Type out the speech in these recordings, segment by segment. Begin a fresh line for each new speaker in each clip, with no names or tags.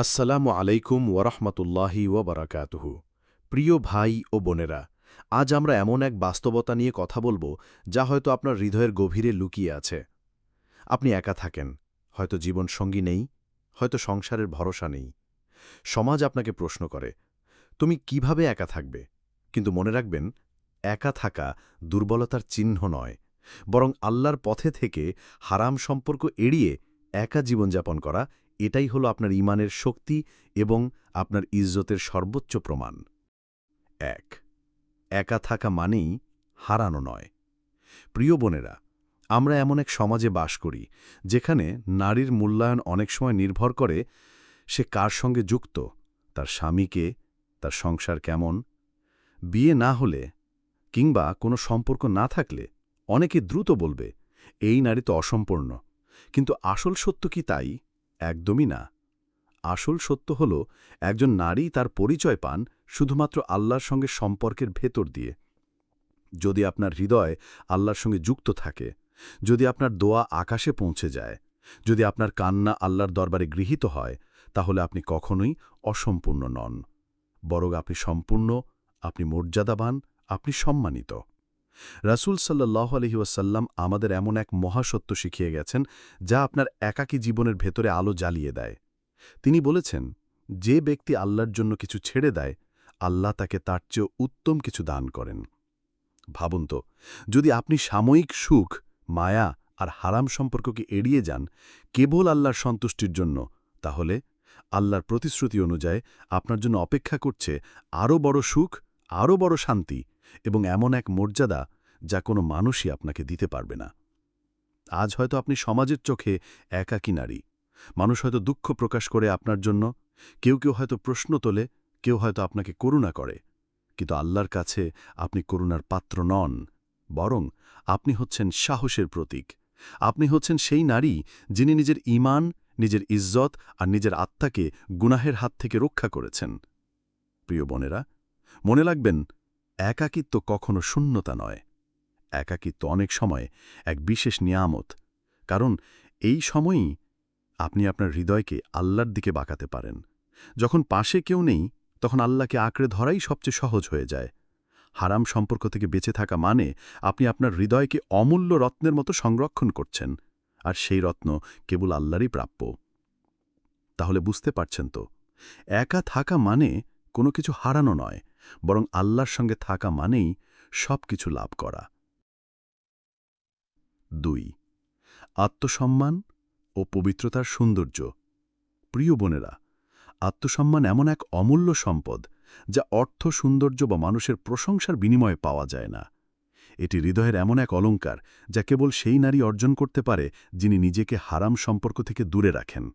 আসসালামু আলাইকুম ওয়ারহমতুল্লাহি ওবরাকাতুহু প্রিয় ভাই ও বোনেরা, আজ আমরা এমন এক বাস্তবতা নিয়ে কথা বলব যা হয়তো আপনার হৃদয়ের গভীরে লুকিয়ে আছে। আপনি একা থাকেন, হয়তো জীবন সঙ্গী নেই, হয়তো সংসারের ভরসা নেই। সমাজ আপনাকে প্রশ্ন করে, তুমি কীভাবে একা থাকবে? কিন্তু মনে রাখবেন, একা থাকা দুর্বলতার চিহ্ন নয়, বরং আল্লাহর পথে থেকে হারাম সম্পর্ক এড়িয়ে একা জীবনযাপন করা এটাই হলো আপনার ইমানের শক্তি এবং আপনার ইজ্জতের সর্বোচ্চ প্রমাণ। এক, একা থাকা মানেই হারানো নয়। প্রিয় বোনেরা, আমরা এমন এক সমাজে বাস করি, যেখানে নারীর মূল্যায়ন অনেক সময় নির্ভর করে সে কার সঙ্গে যুক্ত, তার স্বামীকে, তার সংসার কেমন। বিয়ে না হলে কিংবা কোনো সম্পর্ক না থাকলে অনেকে দ্রুত বলবে, এই নারী তো অসম্পূর্ণ। কিন্তু আসল সত্য কি তাই? একদমই না। আসল সত্য হল, একজন নারী তার পরিচয় পান শুধুমাত্র আল্লাহর সঙ্গে সম্পর্কের ভেতর দিয়ে। যদি আপনার হৃদয় আল্লাহর সঙ্গে যুক্ত থাকে, যদি আপনার দোয়া আকাশে পৌঁছে যায়, যদি আপনার কান্না আল্লাহর দরবারে গৃহীত হয়, তাহলে আপনি কখনোই অসম্পূর্ণ নন। বরং আপনি সম্পূর্ণ, আপনি মর্যাদাবান, আপনি সম্মানিত। রাসুল সাল্লাহ আলহিউসাল্লাম আমাদের এমন এক মহাসত্য শিখিয়ে গেছেন, যা আপনার একাকী জীবনের ভেতরে আলো জ্বালিয়ে দেয়। তিনি বলেছেন, যে ব্যক্তি আল্লাহর জন্য কিছু ছেড়ে দেয়, আল্লাহ তাকে তার চেয়েও উত্তম কিছু দান করেন। ভাবুন তো, যদি আপনি সাময়িক সুখ, মায়া আর হারাম সম্পর্ককে এড়িয়ে যান কেবল আল্লাহর সন্তুষ্টির জন্য, তাহলে আল্লাহর প্রতিশ্রুতি অনুযায়ী আপনার জন্য অপেক্ষা করছে আরও বড় সুখ, আরও বড় শান্তি এবং এমন এক মর্যাদা যা কোনো মানুষই আপনাকে দিতে পারবে না। আজ হয়তো আপনি সমাজের চোখে একাকী নারী। মানুষ হয়তো দুঃখ প্রকাশ করে আপনার জন্য। কেউ কেউ হয়তো প্রশ্ন তোলে, কেউ হয়তো আপনাকে করুণা করে। কিন্তু আল্লাহর কাছে আপনি করুণার পাত্র নন, বরং আপনি হচ্ছেন সাহসের প্রতীক। আপনি হচ্ছেন সেই নারী যিনি নিজের ইমান নিজের ইজ্জত আর নিজের আত্মাকে গুনাহের হাত থেকে রক্ষা করেছেন। প্রিয় বোনেরা, মনে লাগবেন একাকিত্ব কখনো শূন্যতা নয়। একাকিত্ব অনেক সময় এক বিশেষ নিয়ামত, কারণ এই সময়ই আপনি আপনার হৃদয়কে আল্লাহর দিকে বাঁকাতে পারেন। যখন পাশে কেউ নেই, তখন আল্লাহকে আঁকড়ে ধরাই সবচেয়ে সহজ হয়ে যায়। হারাম সম্পর্ক থেকে বেঁচে থাকা মানে আপনি আপনার হৃদয়কে অমূল্য রত্নের মতো সংরক্ষণ করছেন, আর সেই রত্ন কেবল আল্লাহরই প্রাপ্য। তাহলে বুঝতে পারছেন তো, একা থাকা মানে কোনো কিছু হারানো নয় বরং আল্লাহর সঙ্গে থাকা মানেই সব কিছু লাভ করা। দুই, আত্মসম্মান ও পবিত্রতার সৌন্দর্য। প্রিয় বোনেরা, আত্মসম্মান এমন এক অমূল্য সম্পদ যা অর্থ, সৌন্দর্য বা মানুষের প্রশংসার বিনিময়ে পাওয়া যায় না। এটি হৃদয়ের এমন এক অলঙ্কার যা কেবল সেই নারী অর্জন করতে পারে যিনি নিজেকে হারাম সম্পর্ক থেকে দূরে রাখেন।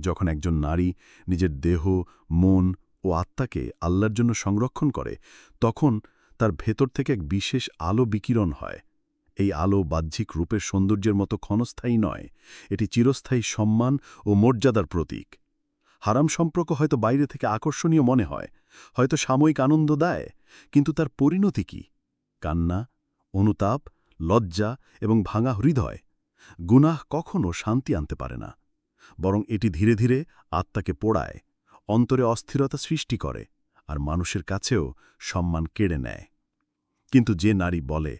যখন একজন নারী নিজের দেহ, মন ও আত্মাকে আল্লাহর জন্য সংরক্ষণ করে, তখন তার ভেতর থেকে এক বিশেষ আলো বিকিরণ হয়। এই আলো বাহ্যিক রূপের সৌন্দর্যের মতো ক্ষণস্থায়ী নয়, এটি চিরস্থায়ী সম্মান ও মর্যাদার প্রতীক। হারাম সম্পর্ক হয়তো বাইরে থেকে আকর্ষণীয় মনে হয়, হয়তো সাময়িক আনন্দ দেয়, কিন্তু তার পরিণতি কি? কান্না, অনুতাপ, লজ্জা এবং ভাঙা হৃদয়, গুনাহ কখনও শান্তি আনতে পারে না, বরং এটি ধীরে ধীরে আত্মাকে পোড়ায়। অন্তরে অস্থিরতা সৃষ্টি করে আর মানুষের কাছেও সম্মান কেড়ে নেয়। কিন্তু যে নারী বলে,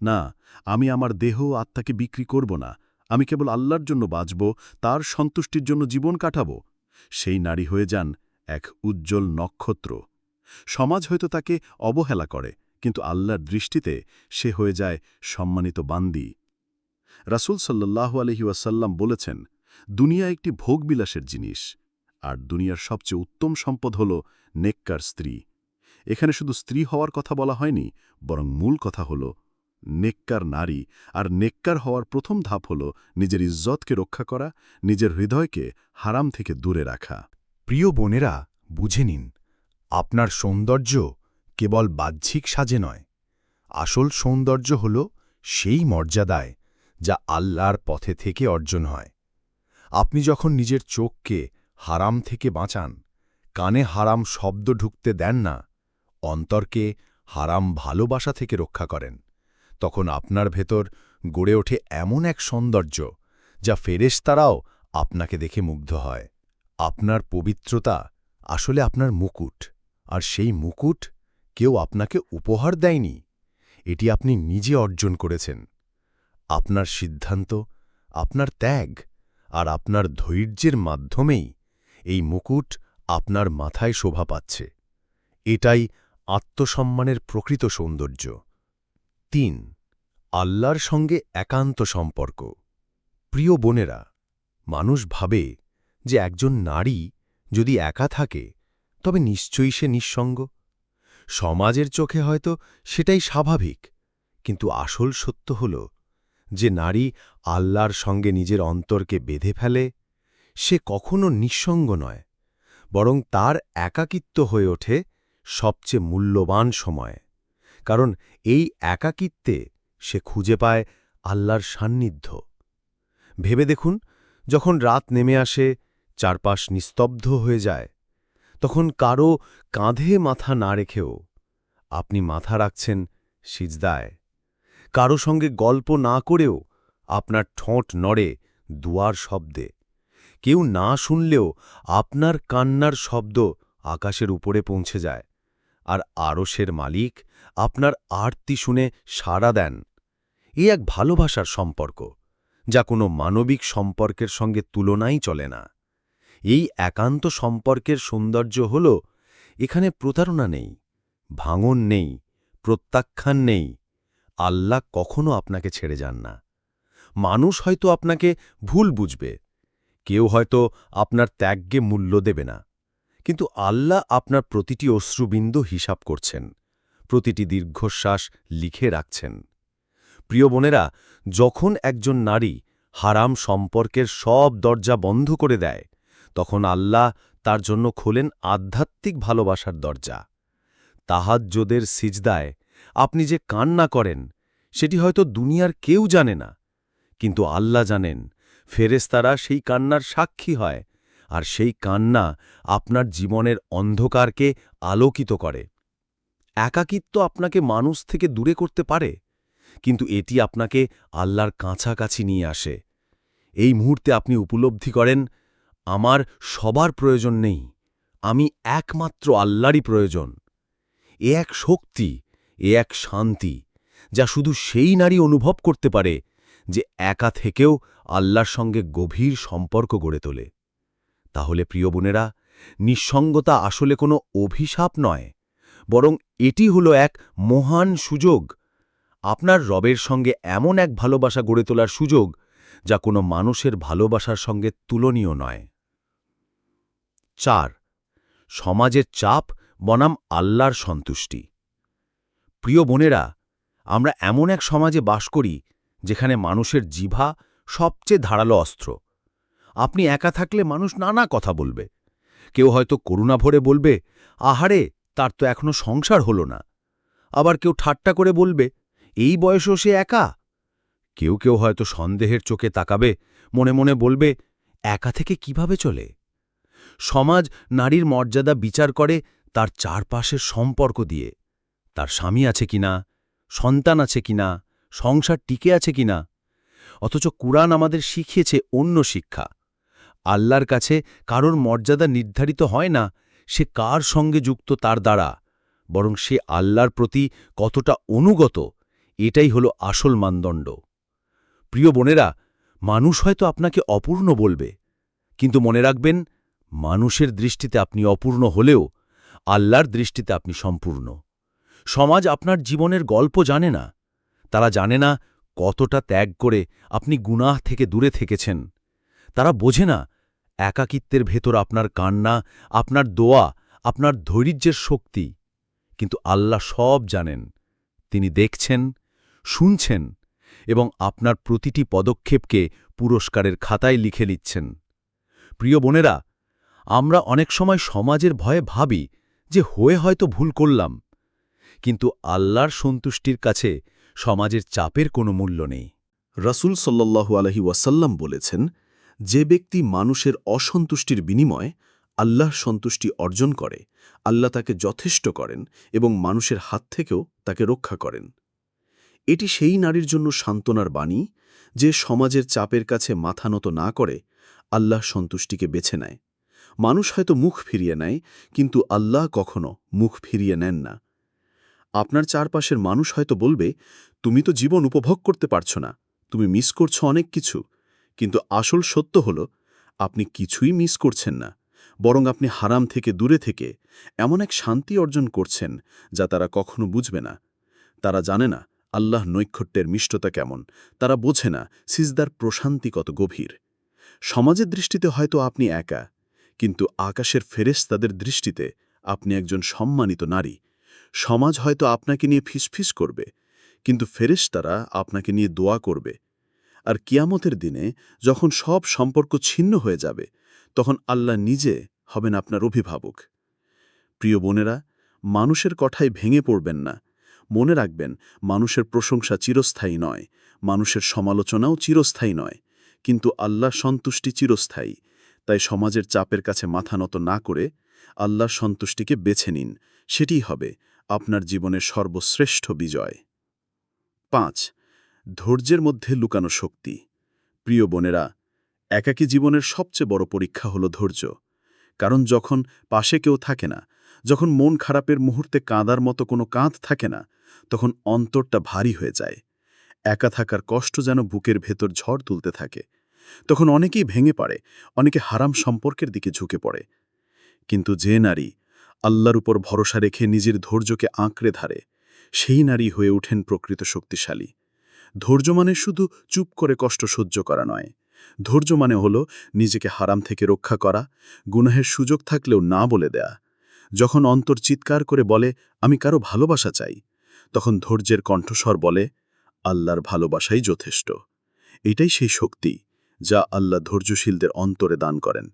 না, আমি আমার দেহ আত্মাকে বিক্রি করব না, আমি কেবল আল্লাহর জন্য বাঁচব, তার সন্তুষ্টির জন্য জীবন কাটাব, সেই নারী হয়ে যান এক উজ্জ্বল নক্ষত্র। সমাজ হয়তো তাকে অবহেলা করে, কিন্তু আল্লাহর দৃষ্টিতে সে হয়ে যায় সম্মানিত বান্দি। রাসুল সাল্লাহু আলহিউসাল্লাম বলেছেন, দুনিয়া একটি ভোগবিলাসের জিনিস। আর দুনিয়ার সবচেয়ে উত্তম সম্পদ হল নেককার স্ত্রী। এখানে শুধু স্ত্রী হওয়ার কথা বলা হয়নি, বরং মূল কথা হল নেককার নারী। আর নেককার হওয়ার প্রথম ধাপ হল নিজের ইজ্জতকে রক্ষা করা, নিজের হৃদয়কে হারাম থেকে দূরে রাখা।
প্রিয় বোনেরা, বুঝে নিন, আপনার সৌন্দর্য কেবল বাহ্যিক সাজে নয়। আসল সৌন্দর্য হল সেই মর্যাদায় যা আল্লাহর পথে থেকে অর্জন হয়। আপনি যখন নিজের চোখকে হারাম থেকে বাঁচান। কানে হারাম শব্দ ঢুকতে দেন না। অন্তরকে হারাম ভালোবাসা থেকে রক্ষা করেন। তখন আপনার ভেতর গড়ে ওঠে এমন এক সৌন্দর্য, যা ফেরেশতারাও আপনাকে দেখে মুগ্ধ হয়। আপনার পবিত্রতা আসলে আপনার মুকুট, আর সেই মুকুট কেউ আপনাকে উপহার দেয়নি। এটি আপনি নিজে অর্জন করেছেন। আপনার সিদ্ধান্ত, আপনার ত্যাগ, আর আপনার ধৈর্যের মাধ্যমেই এই মুকুট আপনার মাথায় শোভা পাচ্ছে। এটাই আত্মসম্মানের প্রকৃত সৌন্দর্য। তিন, আল্লাহর সঙ্গে একান্ত সম্পর্ক। প্রিয় বোনেরা, মানুষ ভাবে যে একজন নারী যদি একা থাকে, তবে নিশ্চয়ই সে নিঃসঙ্গ। সমাজের চোখে হয়তো সেটাই স্বাভাবিক, কিন্তু আসল সত্য হল যে নারী আল্লাহর সঙ্গে নিজের অন্তরকে বেঁধে ফেলে সে কখনো নিঃসঙ্গ নয়, বরং তার একাকিত্ব হয়ে ওঠে সবচেয়ে মূল্যবান সময়, কারণ এই একাকিত্বে সে খুঁজে পায় আল্লাহর সান্নিধ্য। ভেবে দেখুন, যখন রাত নেমে আসে, চারপাশ নিস্তব্ধ হয়ে যায়, তখন কারও কাঁধে মাথা না রেখেও আপনি মাথা রাখছেন সিজদায়। কারও সঙ্গে গল্প না করেও আপনার ঠোঁট নড়ে দুয়ার শব্দে। কেউ না শুনলেও আপনার কান্নার শব্দ আকাশের উপরে পৌঁছে যায়, আর আরশের মালিক আপনার আরতি শুনে সাড়া দেন। এ এক ভালোবাসার সম্পর্ক, যা কোনো মানবিক সম্পর্কের সঙ্গে তুলনাই চলে না। এই একান্ত সম্পর্কের সৌন্দর্য হল, এখানে প্রতারণা নেই, ভাঙন নেই, প্রত্যাখ্যান নেই, আল্লাহ কখনো আপনাকে ছেড়ে যান না। মানুষ হয়তো আপনাকে ভুল বুঝবে কেউ হয়তো আপনার ত্যাগকে মূল্য দেবে না। কিন্তু আল্লাহ আপনার প্রতিটি অশ্রুবিন্দু হিসাব করছেন, প্রতিটি দীর্ঘশ্বাস লিখে রাখছেন। প্রিয় বোনেরা, যখন একজন নারী হারাম সম্পর্কের সব দরজা বন্ধ করে দেয়, তখন আল্লাহ তার জন্য খোলেন আধ্যাত্মিক ভালোবাসার দরজা। তাহাজ্জোদের সিজদায় আপনি যে কান্না করেন, সেটি হয়তো দুনিয়ার কেউ জানে না, কিন্তু আল্লাহ জানেন ফেরেস্তারা সেই কান্নার সাক্ষী হয়, আর সেই কান্না আপনার জীবনের অন্ধকারকে আলোকিত করে। একাকিত্ব আপনাকে মানুষ থেকে দূরে করতে পারে, কিন্তু এটি আপনাকে আল্লাহর কাছাকাছি নিয়ে আসে। এই মুহূর্তে আপনি উপলব্ধি করেন, আমার সবার প্রয়োজন নেই, আমি একমাত্র আল্লাহরই প্রয়োজন। এ এক শক্তি, এ এক শান্তি, যা শুধু সেই নারী অনুভব করতে পারে যে একা থেকেও আল্লাহর সঙ্গে গভীর সম্পর্ক গড়ে তোলে। তাহলে প্রিয় বোনেরা, নিঃসঙ্গতা আসলে কোনো অভিশাপ নয়, বরং এটি হলো এক মহান সুযোগ। আপনার রবের সঙ্গে এমন এক ভালোবাসা গড়ে তোলার সুযোগ, যা কোনো মানুষের ভালোবাসার সঙ্গে তুলনীয় নয়। চার, সমাজের চাপ বনাম আল্লাহর সন্তুষ্টি। প্রিয় বোনেরা, আমরা এমন এক সমাজে বাস করি যেখানে মানুষের জিভা সবচেয়ে ধারালো অস্ত্র। আপনি একা থাকলে মানুষ নানা কথা বলবে। কেউ হয়তো করুণা ভরে বলবে, আহারে, তার তো এখনও সংসার হলো না। আবার কেউ ঠাট্টা করে বলবে, এই বয়সও সে একা? কেউ কেউ হয়তো সন্দেহের চোখে তাকাবে, মনে মনে বলবে, একা থেকে কীভাবে চলে? সমাজ নারীর মর্যাদা বিচার করে তার চারপাশের সম্পর্ক দিয়ে। তার স্বামী আছে কিনা? সন্তান আছে কিনা? সংসার টিকে আছে কিনা অথচ কুরআন আমাদের শিখিয়েছে অন্য শিক্ষা। আল্লাহর কাছে কারোর মর্যাদা নির্ধারিত হয় না, সে কার সঙ্গে যুক্ত তার দ্বারা, বরং সে আল্লাহর প্রতি কতটা অনুগত, এটাই হলো আসল মানদণ্ড। প্রিয় বোনেরা, মানুষ হয়তো আপনাকে অপূর্ণ বলবে, কিন্তু মনে রাখবেন, মানুষের দৃষ্টিতে আপনি অপূর্ণ হলেও আল্লাহর দৃষ্টিতে আপনি সম্পূর্ণ। সমাজ আপনার জীবনের গল্প জানে না তারা জানে না কতটা ত্যাগ করে আপনি গুনাহ থেকে দূরে থেকেছেন। তারা বোঝে না একাকিত্বের ভেতর আপনার কান্না, আপনার দোয়া, আপনার ধৈর্যের শক্তি। কিন্তু আল্লাহ সব জানেন, তিনি দেখছেন, শুনছেন এবং আপনার প্রতিটি পদক্ষেপকে পুরস্কারের খাতায় লিখে নিচ্ছেন। প্রিয় বোনেরা, আমরা অনেক সময় সমাজের ভয়ে ভাবি যে হয়ে হয়তো ভুল করলাম, কিন্তু আল্লাহর সন্তুষ্টির কাছে সমাজের চাপের কোনো মূল্য নেই।
রাসূল সাল্লাল্লাহু আলহি ওয়াসাল্লাম বলেছেন, যে ব্যক্তি মানুষের অসন্তুষ্টির বিনিময়ে আল্লাহ সন্তুষ্টি অর্জন করে, আল্লাহ তাকে যথেষ্ট করেন এবং মানুষের হাত থেকেও তাকে রক্ষা করেন। এটি সেই নারীর জন্য সান্ত্বনার বাণী যে সমাজের চাপের কাছে মাথা নত না করে আল্লাহ সন্তুষ্টিকে বেছে নেয়।
মানুষ হয়তো মুখ ফিরিয়ে নেয়, কিন্তু আল্লাহ কখনো মুখ ফিরিয়ে নেন না। আপনার চারপাশের মানুষ হয়তো বলবে, তুমি তো জীবন উপভোগ করতে পারছ না, তুমি মিস করছ অনেক কিছু। কিন্তু আসল সত্য হল, আপনি কিছুই মিস করছেন না, বরং আপনি হারাম থেকে দূরে থেকে এমন এক শান্তি অর্জন করছেন যা তারা কখনো বুঝবে না। তারা জানে না আল্লাহ নৈক্ষট্যের মিষ্টতা কেমন, তারা বোঝে না সিজদার প্রশান্তি কত গভীর। সমাজের দৃষ্টিতে হয়তো আপনি একা, কিন্তু আকাশের ফেরেস তাদের দৃষ্টিতে আপনি একজন সম্মানিত নারী। সমাজ হয়তো আপনাকে নিয়ে ফিসফিস করবে, কিন্তু ফেরেশতারা আপনাকে নিয়ে দোয়া করবে। আর কিয়ামতের দিনে যখন সব সম্পর্ক ছিন্ন হয়ে যাবে, তখন আল্লাহ নিজে হবেন আপনার অভিভাবক। প্রিয় বোনেরা, মানুষের কথায় ভেঙে পড়বেন না। মনে রাখবেন, মানুষের প্রশংসা চিরস্থায়ী নয়, মানুষের সমালোচনাও চিরস্থায়ী নয়, কিন্তু আল্লাহ সন্তুষ্টি চিরস্থায়ী। তাই সমাজের চাপের কাছে মাথা নত না করে আল্লাহর সন্তুষ্টিকে বেছে নিন, সেটিই হবে আপনার জীবনের সর্বশ্রেষ্ঠ বিজয়। পাঁচ, ধৈর্যের মধ্যে লুকানো শক্তি। প্রিয় বোনেরা, একাকী জীবনের সবচেয়ে বড় পরীক্ষা হল ধৈর্য। কারণ যখন পাশে কেউ থাকে না, যখন মন খারাপের মুহূর্তে কাঁদার মতো কোনো কাঁধ থাকে না, তখন অন্তরটা ভারী হয়ে যায়। একা থাকার কষ্ট যেন বুকের ভেতর ঝড় তুলতে থাকে। তখন অনেকেই ভেঙে পড়ে, অনেকে হারাম সম্পর্কের দিকে ঝুঁকে পড়ে। কিন্তু যে নারী আল্লাহর উপর ভরসা রেখে নিজের ধৈর্যকে আঁকড়ে ধারে, সেই নারী হয়ে ওঠেন প্রকৃত শক্তিশালী। ধৈর্য মানে শুধু চুপ করে কষ্ট সহ্য করা নয়। ধৈর্য মানে হল নিজেকে হারাম থেকে রক্ষা করা, গুনাহের সুযোগ থাকলেও না বলে দেয়া। যখন অন্তর চিৎকার করে বলে, আমি কারও ভালোবাসা চাই? তখন ধৈর্যের কণ্ঠস্বর বলে, আল্লাহর ভালোবাসাই যথেষ্ট। এটাই সেই শক্তি যা আল্লাহ ধৈর্যশীলদের অন্তরে দান করেন।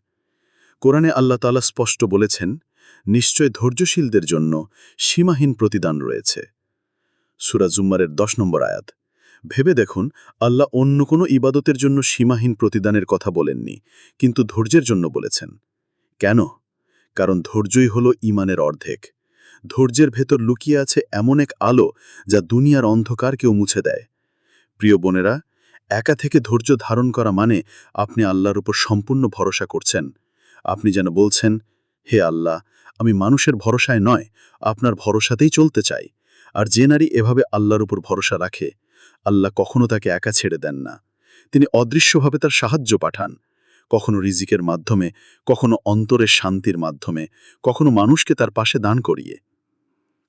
কোরআনে আল্লাহ তালা স্পষ্ট বলেছেন নিশ্চয় ধৈর্যশীলদের জন্য সীমাহীন প্রতিদান রয়েছে। সুরা জুম্মারের দশ নম্বর আয়াত, ভেবে দেখুন, আল্লাহ অন্য কোনো ইবাদতের জন্য সীমাহীন প্রতিদানের কথা বলেননি, কিন্তু ধৈর্যের জন্য বলেছেন। কেন? কারণ ধৈর্যই হল ইমানের অর্ধেক। ধৈর্যের ভেতর লুকিয়ে আছে এমন এক আলো যা দুনিয়ার অন্ধকারকেও মুছে দেয়। প্রিয় বোনেরা, একা থেকে ধৈর্য ধারণ করা মানে আপনি আল্লাহর উপর সম্পূর্ণ ভরসা করছেন। আপনি যেন বলছেন হে আল্লাহ, আমি মানুষের ভরসায় নয়, আপনার ভরসাতেই চলতে চাই। আর যে নারী এভাবে আল্লাহর উপর ভরসা রাখে, আল্লাহ কখনো তাকে একা ছেড়ে দেন না। তিনি অদৃশ্যভাবে তার সাহায্য পাঠান। কখনো রিজিকের মাধ্যমে, কখনো অন্তরের শান্তির মাধ্যমে, কখনো মানুষকে তার পাশে দান করিয়ে।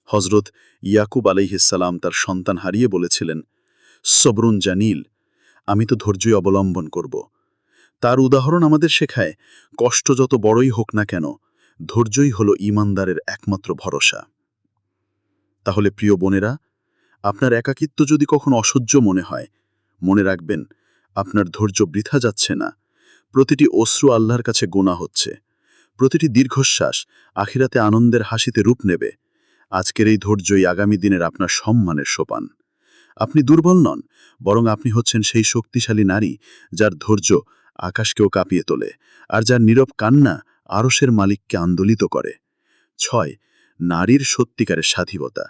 হজরত ইয়াকুব আলাইহিসাল্লাম তার সন্তান হারিয়ে বলেছিলেন, সবরুন জানিল, আমি তো ধৈর্যই অবলম্বন করব। তার উদাহরণ আমাদের শেখায়, কষ্ট যত বড়ই হোক না কেন ধৈর্যই হল ইমানদারের একমাত্র ভরসা। তাহলে প্রিয় বোনেরা, আপনার একাকিত্ব যদি কখনো অসহ্য মনে হয়, মনে রাখবেন, আপনার ধৈর্য বৃথা যাচ্ছে না। প্রতিটি অশ্রু আল্লাহর কাছে গোনা হচ্ছে। প্রতিটি দীর্ঘশ্বাস আখিরাতে আনন্দের হাসিতে রূপ নেবে। আজকের এই ধৈর্যই আগামী দিনের আপনার সম্মানের সোপান। আপনি দুর্বল নন, বরং আপনি হচ্ছেন সেই শক্তিশালী নারী যার ধৈর্য আকাশকেও কাঁপিয়ে তোলে, আর যার নীরব কান্না আরসের মালিককে আন্দোলিত করে। ছয়, নারীর সত্যিকারের স্বাধীনতা।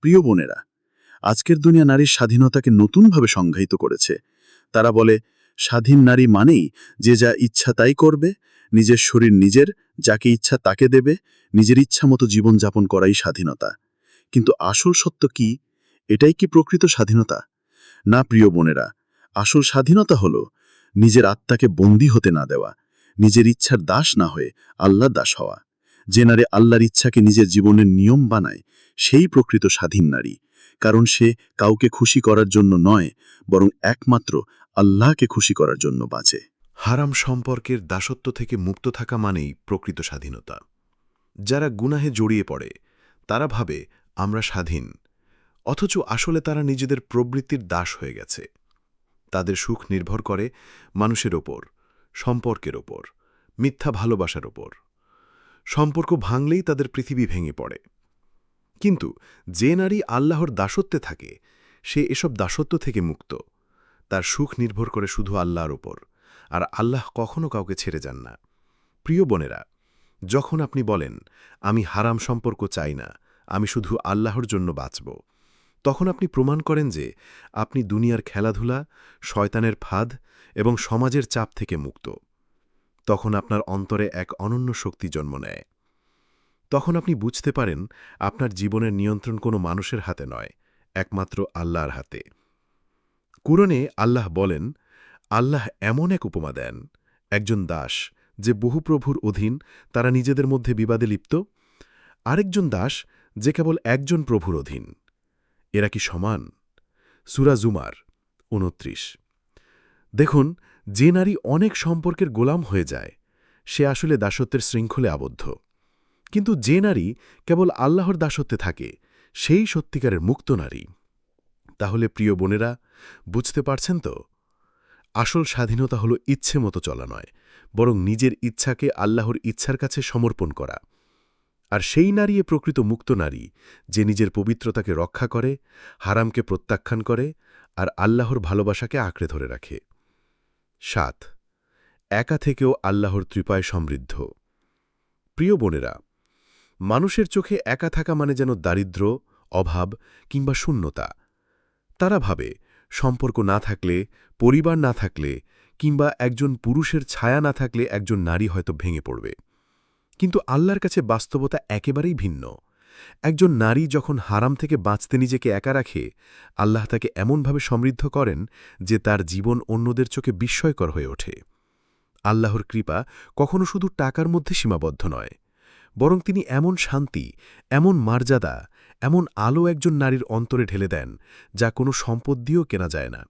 প্রিয় বোনেরা, আজকের দুনিয়া নারীর স্বাধীনতাকে নতুনভাবে সংজ্ঞায়িত করেছে। তারা বলে, স্বাধীন নারী মানেই যে যা ইচ্ছা তাই করবে, নিজের শরীর নিজের, যাকে ইচ্ছা তাকে দেবে, নিজের ইচ্ছা মতো জীবনযাপন করাই স্বাধীনতা। কিন্তু আসল সত্য কি? এটাই কি প্রকৃত স্বাধীনতা? না, প্রিয় বোনেরা, আসল স্বাধীনতা হল নিজের আত্মাকে বন্দী হতে না দেওয়া। নিজের ইচ্ছার দাস না হয়ে আল্লাহ দাস হওয়া। যে নারে আল্লাহর ইচ্ছাকে নিজের জীবনের নিয়ম বানায়, সেই প্রকৃত স্বাধীন নারী। কারণ সে কাউকে খুশি করার জন্য নয়, বরং একমাত্র আল্লাহকে খুশি করার জন্য বাঁচে।
হারাম সম্পর্কের দাসত্ব থেকে মুক্ত থাকা মানেই প্রকৃত স্বাধীনতা। যারা গুনাহে জড়িয়ে পড়ে, তারা ভাবে, আমরা স্বাধীন। অথচ আসলে তারা নিজেদের প্রবৃত্তির দাস হয়ে গেছে। তাদের সুখ নির্ভর করে মানুষের ওপর। সম্পর্কের ওপর, মিথ্যা ভালোবাসার ওপর। সম্পর্ক ভাঙলেই তাদের পৃথিবী ভেঙে পড়ে। কিন্তু যে নারী আল্লাহর দাসত্বে থাকে, সে এসব দাসত্ব থেকে মুক্ত। তার সুখ নির্ভর করে শুধু আল্লাহর ওপর, আর আল্লাহ কখনো কাউকে ছেড়ে যান না। প্রিয় বোনেরা, যখন আপনি বলেন, আমি হারাম সম্পর্ক চাই না, আমি শুধু আল্লাহর জন্য বাঁচব, তখন আপনি প্রমাণ করেন যে আপনি দুনিয়ার খেলাধুলা, শয়তানের ফাঁদ এবং সমাজের চাপ থেকে মুক্ত।
তখন আপনার অন্তরে এক অনন্য শক্তি জন্ম নেয়। তখন আপনি বুঝতে পারেন, আপনার জীবনের নিয়ন্ত্রণ কোনো মানুষের হাতে নয়, একমাত্র আল্লাহর হাতে। কুরনে আল্লাহ বলেন, আল্লাহ এমন এক উপমা দেন, একজন দাস যে বহু প্রভুর অধীন তারা নিজেদের মধ্যে বিবাদে লিপ্ত, আরেকজন দাস যে কেবল একজন প্রভুর অধীন। এরা কি সমান? সুরা জুমার উনত্রিশ দেখুন, যে নারী অনেক সম্পর্কের গোলাম হয়ে যায়, সে আসলে দাসত্বের শৃঙ্খলে আবদ্ধ। কিন্তু যে নারী কেবল আল্লাহর দাসত্বে থাকে, সেই সত্যিকারের মুক্ত নারী। তাহলে প্রিয় বোনেরা, বুঝতে পারছেন তো? আসল স্বাধীনতা হল ইচ্ছে মতো চলা নয়, বরং নিজের ইচ্ছাকে আল্লাহর ইচ্ছার কাছে সমর্পণ করা। আর সেই নারী প্রকৃত মুক্ত নারী, যে নিজের পবিত্রতাকে রক্ষা করে, হারামকে প্রত্যাখ্যান করে, আর আল্লাহর ভালোবাসাকে আঁকড়ে ধরে রাখে। সাত। একা থেকেও আল্লাহর ত্রিপায় সমৃদ্ধ। প্রিয় বোনেরা, মানুষের চোখে একা থাকা মানে যেন দারিদ্র্য অভাব কিংবা শূন্যতা। তারা ভাবে, সম্পর্ক না থাকলে, পরিবার না থাকলে কিংবা একজন পুরুষের ছায়া না থাকলে একজন নারী হয়তো ভেঙে পড়বে। কিন্তু আল্লাহর কাছে বাস্তবতা একেবারেই ভিন্ন। একজন নারী যখন হারাম থেকে বাঁচতে নিজেকে একা রাখে, আল্লাহ তাকে এমনভাবে সমৃদ্ধ করেন যে তার জীবন অন্যদের চোখে বিস্ময়কর হয়ে ওঠে। আল্লাহর কৃপা কখনো শুধু টাকার মধ্যে সীমাবদ্ধ নয়, বরং তিনি এমন শান্তি, এমন মর্যাদা, এমন আলো একজন নারীর অন্তরে ঢেলে দেন যা কোনো সম্পদ দিয়েও কেনা যায় না।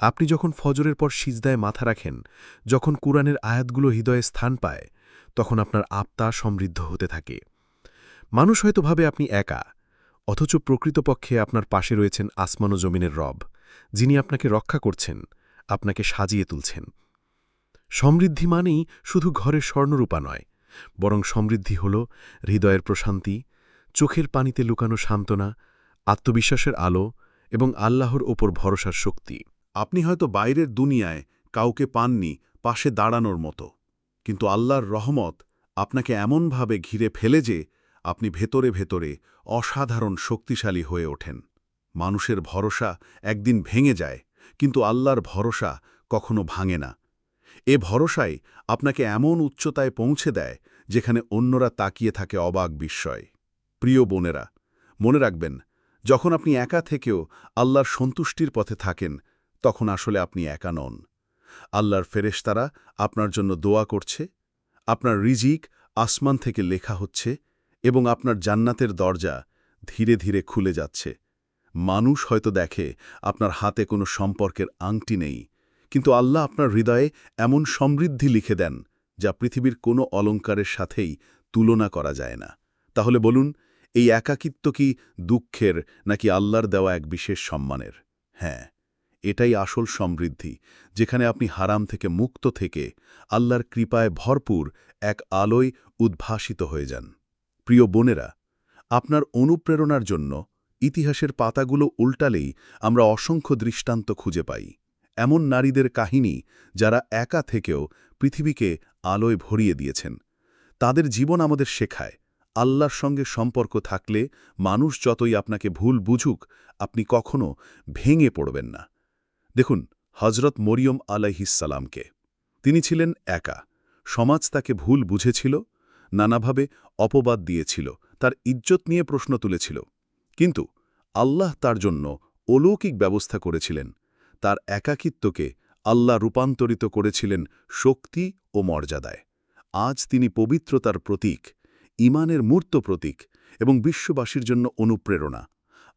আপনি যখন ফজরের পর সিজদায় মাথা রাখেন, যখন কুরআনের আয়াতগুলো হৃদয়ে স্থান পায়, তখন আপনার আত্মা সমৃদ্ধ হতে থাকে। মানুষ হয়তো ভাবে আপনি একা, অথচ প্রকৃতপক্ষে আপনার পাশে রয়েছেন আসমান ও জমিনের রব, যিনি আপনাকে রক্ষা করছেন, আপনাকে সাজিয়ে তুলছেন। সমৃদ্ধি মানেই শুধু ঘরের স্বর্ণরূপা নয়, বরং সমৃদ্ধি হল হৃদয়ের প্রশান্তি, চোখের পানিতে লুকানো সান্ত্বনা, আত্মবিশ্বাসের আলো এবং আল্লাহর ওপর ভরসার শক্তি।
আপনি হয়তো বাইরের দুনিয়ায় কাউকে পাননি পাশে দাঁড়ানোর মতো, কিন্তু আল্লাহর রহমত আপনাকে এমনভাবে ঘিরে ফেলে যে আপনি ভেতরে ভেতরে অসাধারণ শক্তিশালী হয়ে ওঠেন। মানুষের ভরসা একদিন ভেঙে যায়, কিন্তু আল্লাহর ভরসা কখনো ভাঙে না। এ ভরসাই আপনাকে এমন উচ্চতায় পৌঁছে দেয়, যেখানে অন্যরা তাকিয়ে থাকে অবাক বিস্ময়। প্রিয় বোনেরা, মনে রাখবেন, যখন আপনি একা থেকেও আল্লাহর সন্তুষ্টির পথে থাকেন, তখন আসলে আপনি একা নন। আল্লাহর ফেরেশতারা আপনার জন্য দোয়া করছে, আপনার রিজিক আসমান থেকে লেখা হচ্ছে এবং আপনার জান্নাতের দরজা ধীরে ধীরে খুলে যাচ্ছে। মানুষ হয়তো দেখে আপনার হাতে কোনো সম্পর্কের আংটি নেই, কিন্তু আল্লাহ আপনার হৃদয়ে এমন সমৃদ্ধি লিখে দেন যা পৃথিবীর কোনো অলঙ্কারের সাথেই তুলনা করা যায় না। তাহলে বলুন, এই একাকিত্ব কি দুঃখের নাকি আল্লাহর দেওয়া এক বিশেষ সম্মানের? হ্যাঁ এটাই আসল সমৃদ্ধি, যেখানে আপনি হারাম থেকে মুক্ত থেকে আল্লাহর কৃপায় ভরপুর এক আলোয় উদ্ভাসিত হয়ে যান। প্রিয় বোনেরা, আপনার অনুপ্রেরণার জন্য ইতিহাসের পাতাগুলো উল্টালেই আমরা অসংখ্য দৃষ্টান্ত খুঁজে পাই। এমন নারীদের কাহিনী যারা একা থেকেও পৃথিবীকে আলোয় ভরিয়ে দিয়েছেন। তাদের জীবন আমাদের শেখায়, আল্লাহর সঙ্গে সম্পর্ক থাকলে মানুষ যতই আপনাকে ভুল বুঝুক, আপনি কখনো ভেঙে পড়বেন না। দেখুন হজরত মরিয়ম আলাইহিসালামকে তিনি ছিলেন একা, সমাজ তাকে ভুল বুঝেছিল নানাভাবে অপবাদ দিয়েছিল, তার ইজ্জত নিয়ে প্রশ্ন তুলেছিল। কিন্তু আল্লাহ তার জন্য অলৌকিক ব্যবস্থা করেছিলেন। তার একাকিত্বকে আল্লাহ রূপান্তরিত করেছিলেন শক্তি ও মর্যাদায়। আজ তিনি পবিত্রতার প্রতীক ইমানের মূর্ত প্রতীক এবং বিশ্ববাসীর জন্য অনুপ্রেরণা।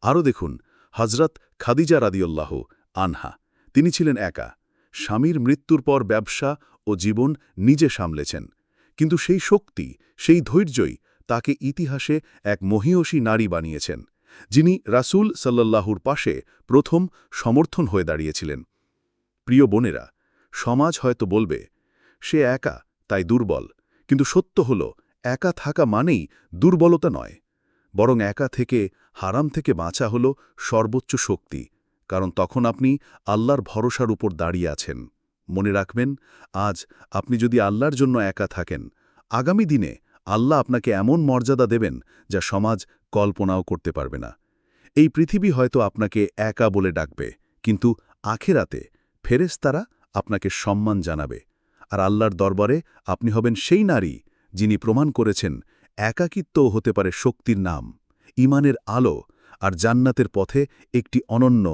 আরও দেখুন হজরত খাদিজা রাদিউল্লাহ আনহা, তিনি ছিলেন একা। স্বামীর মৃত্যুর পর ব্যবসা ও জীবন নিজে সামলেছেন। কিন্তু সেই শক্তি, সেই ধৈর্যই তাকে ইতিহাসে এক মহিয়সী নারী বানিয়েছেন, যিনি রাসূল সাল্লাল্লাহুর পাশে প্রথম সমর্থন হয়ে দাঁড়িয়েছিলেন। প্রিয় বোনেরা, সমাজ হয়তো বলবে, সে একা, তাই দুর্বল। কিন্তু সত্য হল, একা থাকা মানেই দুর্বলতা নয়, বরং একা থেকে, হারাম থেকে বাঁচা হল সর্বোচ্চ শক্তি, কারণ তখন আপনি আল্লাহর ভরসার উপর দাঁড়িয়ে আছেন। মনে রাখবেন, আজ আপনি যদি আল্লাহর জন্য একা থাকেন, আগামী দিনে আল্লাহ আপনাকে এমন মর্যাদা দেবেন যা সমাজ কল্পনাও করতে পারবে না। এই পৃথিবী হয়তো আপনাকে একা বলে ডাকবে, কিন্তু আখেরাতে ফেরেস্তারা আপনাকে সম্মান জানাবে।
আর আল্লাহর দরবারে আপনি হবেন সেই নারী যিনি প্রমাণ করেছেন একাকিত্বও হতে পারে শক্তির নাম ইমানের আলো আর জান্নাতের পথে একটি অনন্য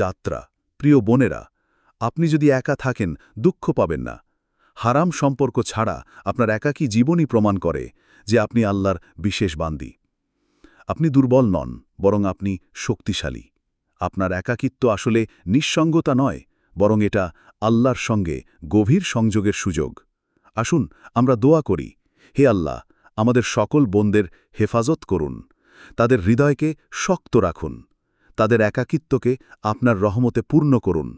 যাত্রা। প্রিয় বোনেরা আপনি যদি একা থাকেন, দুঃখ পাবেন না। হারাম সম্পর্ক ছাড়া আপনার একাকী জীবনই প্রমাণ করে যে আপনি আল্লাহর বিশেষ বান্দি। আপনি দুর্বল নন, বরং আপনি শক্তিশালী। আপনার একাকিত্ব আসলে নিঃসঙ্গতা নয়, বরং এটা আল্লাহর সঙ্গে গভীর সংযোগের সুযোগ। আসুন, আমরা দোয়া করি, হে আল্লাহ, আমাদের সকল বোনদের হেফাজত করুন, তাদের হৃদয়কে শক্ত রাখুন, তাদের একাকিত্বকে আপনার রহমতে পূর্ণ করুন।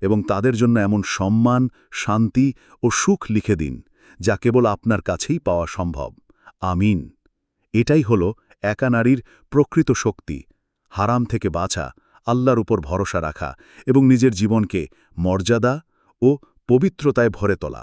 এবং তাদের জন্য এমন সম্মান, শান্তি ও সুখ লিখে দিন, যা কেবল আপনার কাছেই পাওয়া সম্ভব। আমিন। এটাই হল একা নারীর প্রকৃত শক্তি। হারাম থেকে বাঁচা, আল্লাহর উপর ভরসা রাখা এবং নিজের জীবনকে মর্যাদা ও পবিত্রতায় ভরে তোলা।